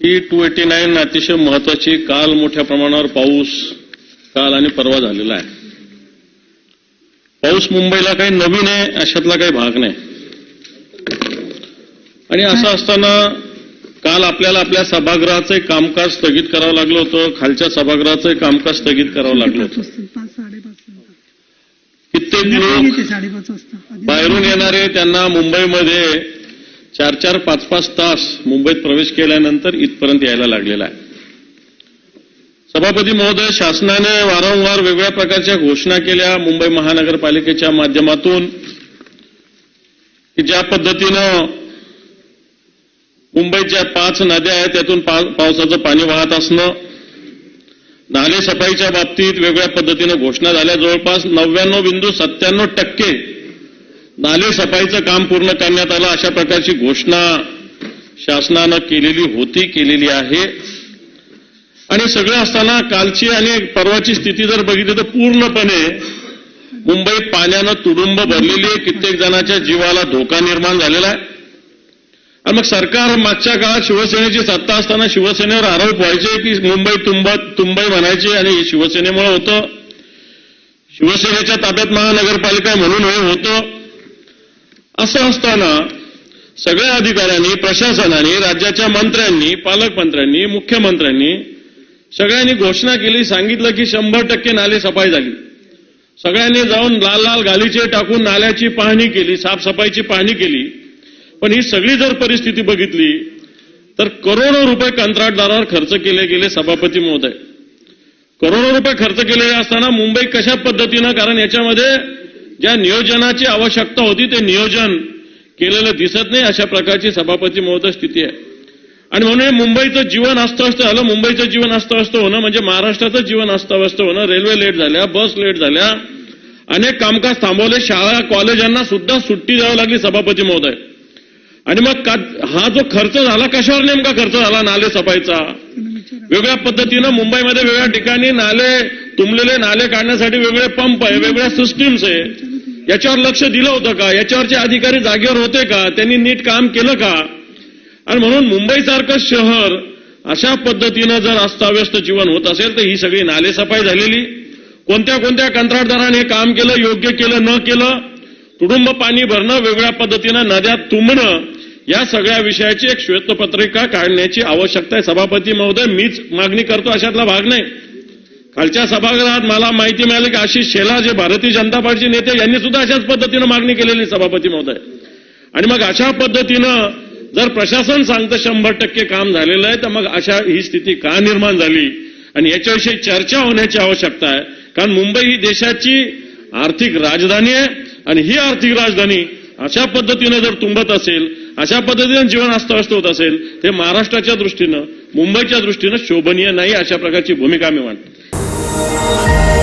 He to eighty nine अतिशय महत्वाची काल मोठ्या प्रमाणावर पाऊस काल आणि परवा झालेला आहे. पाऊस मुंबईला काही नवीन आहे अशातला काही भाग नाही. आणि असं असताना काल आपल्याला आपल्या सभागृहाचं कामकाज स्थगित करावं लागलं होतं खालच्या सभागृहाचं कामकाज स्थगित करावं लागलं होतं. कित्येक लोक बाहेरून येणारे त्यांना मुंबईमध्ये चार चार पाच पाच तास मुंबईत प्रवेश केल्यानंतर इथपर्यंत यायला लागलेला आहे. सभापती महोदय शासनाने वारंवार वेगवेगळ्या प्रकारच्या घोषणा केल्या मुंबई महानगरपालिकेच्या माध्यमातून की ज्या पद्धतीनं मुंबईत ज्या पाच नद्या आहेत त्यातून पावसाचं पाणी वाहत असणं नाले सफाईच्या बाबतीत वेगवेगळ्या पद्धतीनं घोषणा झाल्या. जवळपास नव्याण्णव बिंदू सत्त्याण्णव टक्के नाले सफाईचं काम पूर्ण करण्यात आलं. अशा प्रकारची घोषणा शासनानं केलेली होती केलेली आहे. आणि सगळं असताना कालची आणि परवाची स्थिती जर बघितली तर पूर्णपणे मुंबई पाण्यानं तुडुंब भरलेली आहे. कित्येक जणांच्या जीवाला धोका निर्माण झालेला आहे. आणि मग सरकार मागच्या काळात शिवसेनेची सत्ता असताना शिवसेनेवर आरोप व्हायचे की मुंबई तुंब तुंबई म्हणायचे आणि हे शिवसेनेमुळे होतं. शिवसेनेच्या ताब्यात महानगरपालिका म्हणून हे होतं. असं असताना सगळ्या अधिकाऱ्यांनी प्रशासनाने राज्याच्या मंत्र्यांनी पालकमंत्र्यांनी मुख्यमंत्र्यांनी सगळ्यांनी घोषणा केली सांगितलं की शंभर टक्के नाले सफाई झाली. सगळ्यांनी जाऊन लाल लाल गालीचे टाकून नाल्याची पाहणी केली साफसफाईची पाहणी केली. पण ही सगळी जर परिस्थिती बघितली तर करोडो रुपये कंत्राटदारावर खर्च केले गेले सभापती महोदय. करोडो रुपये खर्च केलेले असताना मुंबई कशा पद्धतीनं कारण याच्यामध्ये ज्या नियोजनाची आवश्यकता होती ते नियोजन केलेलं दिसत नाही अशा प्रकारची सभापती महोदय स्थिती आहे. आणि म्हणून मुंबईचं जीवन अस्तव्यस्त झालं. मुंबईचं जीवन अस्तव्यस्त होणं म्हणजे महाराष्ट्राचं जीवन अस्तव्यस्त होणं. रेल्वे लेट झाल्या बस लेट झाल्या. अनेक कामकाज थांबवले. शाळा कॉलेजांना सुद्धा सुट्टी द्यावी लागली सभापती महोदय. आणि मग हा जो खर्च झाला कशावर नेमका खर्च झाला? नाले सफाईचा. वेगळ्या पद्धतीनं मुंबईमध्ये वेगळ्या ठिकाणी नाले तुंबलेले नाले काढण्यासाठी वेगळे पंप आहे वेगळ्या सिस्टीम्स आहे. याच्यावर लक्ष दिलं होतं का? याच्यावरचे अधिकारी जागेवर होते का? त्यांनी नीट काम केलं का? आणि म्हणून मुंबईसारखं शहर अशा पद्धतीनं जर अस्ताव्यस्त जीवन होत असेल तर ही सगळी नालेसफाई झालेली. कोणत्या कोणत्या कंत्राटदाराने काम केलं योग्य केलं न केलं तुडुंब पाणी भरणं वेगळ्या पद्धतीनं नद्यात तुंबणं या सगळ्या विषयाची एक श्वेतपत्रिका काढण्याची आवश्यकता आहे. सभापती महोदय मीच मागणी करतो अशातला भाग नाही. कालच्या सभागृहात मला माहिती मिळाली की आशिष शेला जे भारतीय जनता पार्टीचे नेते यांनी सुद्धा अशाच पद्धतीनं मागणी केलेली सभापती महोदय. आणि मग अशा पद्धतीनं जर प्रशासन सांगतं शंभर टक्के काम झालेलं आहे तर मग अशा ही स्थिती का निर्माण झाली? आणि याच्याविषयी चर्चा होण्याची आवश्यकता आहे. कारण मुंबई ही देशाची आर्थिक राजधानी आहे आणि ही आर्थिक राजधानी अशा पद्धतीनं जर तुंबत असेल अशा पद्धतीनं जीवन अस्तव्यस्त होत असेल ते महाराष्ट्राच्या दृष्टीनं मुंबईच्या दृष्टीनं शोभनीय नाही अशा प्रकारची भूमिका मी मांडतो. Yeah.